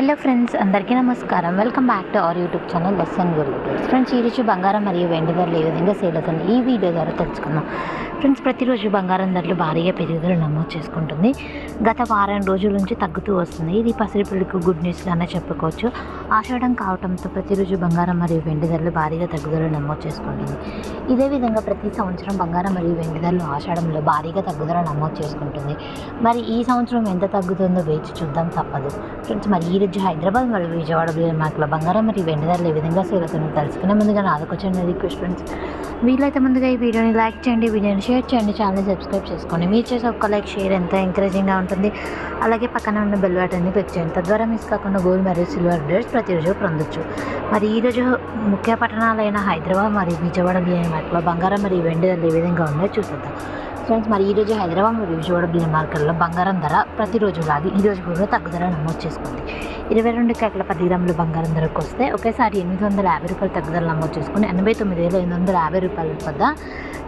Hello friends అందరికీ నమస్కారం. Welcome back to our YouTube channel lesson Guru friends ఈరోజు బంగారం మరియు వెండి ధరలు ఏ విధంగా సేల్ అవుతుంది? ఈ వీడియో ద్వారా తెలుసుకుందాం. ఫ్రెండ్స్ ప్రతిరోజు బంగారం ధరలు భారీగా పెరుగుదల నమోదు చేసుకుంటుంది. గత వారం రోజుల నుంచి తగ్గుతూ వస్తుంది. ఇది పసిరిపిల్లకు గుడ్ న్యూస్ అనే చెప్పుకోవచ్చు. ఆషాఢం కావడంతో ప్రతిరోజు బంగారం మరియు వెండి ధరలు భారీగా తగ్గుదల నమోదు చేసుకుంటుంది. ఇదే విధంగా ప్రతి సంవత్సరం బంగారం మరియు వెండి ధరలు ఆషాఢంలో భారీగా తగ్గుదల నమోదు చేసుకుంటుంది. మరి ఈ సంవత్సరం ఎంత తగ్గుతుందో వేచి చూద్దాం తప్పదు. ఫ్రెండ్స్ మరి ఈ రోజు హైదరాబాద్ మరియు విజయవాడ మార్కుల బంగారం మరియు వెండి ధరలు ఏ విధంగా సేల్ తెలుసుకునే ముందుగా నాదకొచ్చిన రిక్వెస్ట్ ఫ్రెండ్స్ వీలైతే ముందుగా ఈ వీడియోని లైక్ చేయండి వీడియోని షేర్ చేయండి ఛానల్ సబ్స్క్రైబ్ చేసుకోండి. మీరు చేసే ఒక్క లైక్ షేర్ ఎంత ఎంకరేజింగ్గా ఉంటుంది. అలాగే పక్కన ఉన్న బెల్ బటన్ని క్లిక్ చేయండి. తద్వారా మిస్ కాకుండా గోల్డ్ మరియు సిల్వర్ డ్రెస్ ప్రతిరోజు పొందొచ్చు. మరి ఈరోజు ముఖ్య పట్టణాలైన హైదరాబాద్ మరియు విజయవాడ మార్కుల బంగారం మరియు వెండి ధరలు ఏ విధంగా ఉందో చూసేద్దాం. ఫ్రెండ్స్ మరి ఈరోజు హైదరాబాద్ మరియు విజయవాడ బిల్ మార్కెట్లో బంగారం ధర ప్రతిరోజు ఈ ఈరోజు కూడా తగ్గుదల నమోదు చేసుకుంది. ఇరవై రెండు క్యాట్ల పది గ్రాముల బంగారం ధరకు వస్తే ఒకేసారి ఎనిమిది వందల యాభై రూపాయలు తగ్గుదల నమోదు చేసుకుని ఎనభై తొమ్మిది వేల ఎనిమిది వందల యాభై రూపాయల వద్ద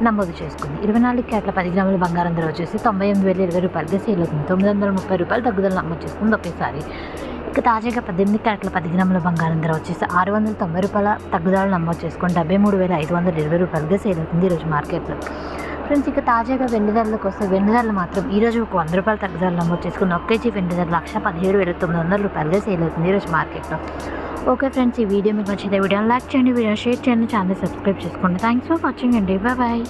నమోదు చేసుకుంది. ఇరవై నాలుగు క్యాట్ల పది గ్రాముల బంగారం ధర వచ్చేసి తొంభై ఎనిమిది వేల ఇరవై రూపాయలకి సేల్ అవుతుంది. తొమ్మిది వందల ముప్పై రూపాయలు తగ్గుదల నమోదు చేసుకుంది ఒకేసారి. ఇక తాజాగా పద్దెనిమిది క్యారెట్ల పది గ్రాముల బంగారం ధర వచ్చేసి ఆరు వందల తొంభై రూపాయల తగ్గుదల నమోదు చేసుకొని డెబ్బై మూడు వేల ఐదు వందల ఇరవై రూపాయలుగా సేల్ అవుతుంది ఈరోజు మార్కెట్లో. ఫ్రెండ్స్ ఇక తాజాగా వెండి ధరలకు వస్తే వెండి ధరలు మాత్రం ఈరోజు ఒక వంద రూపాయల తగ్గుదల నమోదు చేసుకుని ఒక కేజీ వెండి ధర లక్ష పదిహేడు వేల తొమ్మిది వందల రూపాయలుగా సేల్ అవుతుంది ఈరోజు మార్కెట్లో. ఓకే ఫ్రెండ్స్ ఈ వీడియో మీకు నచ్చితే వీడియోని లైక్ చేయండి వీడియో షేర్ చేయండి ఛానల్ సబ్స్క్రైబ్ చేసుకోండి. థ్యాంక్స్ ఫర్ వాచింగ్ అండి. Bye bye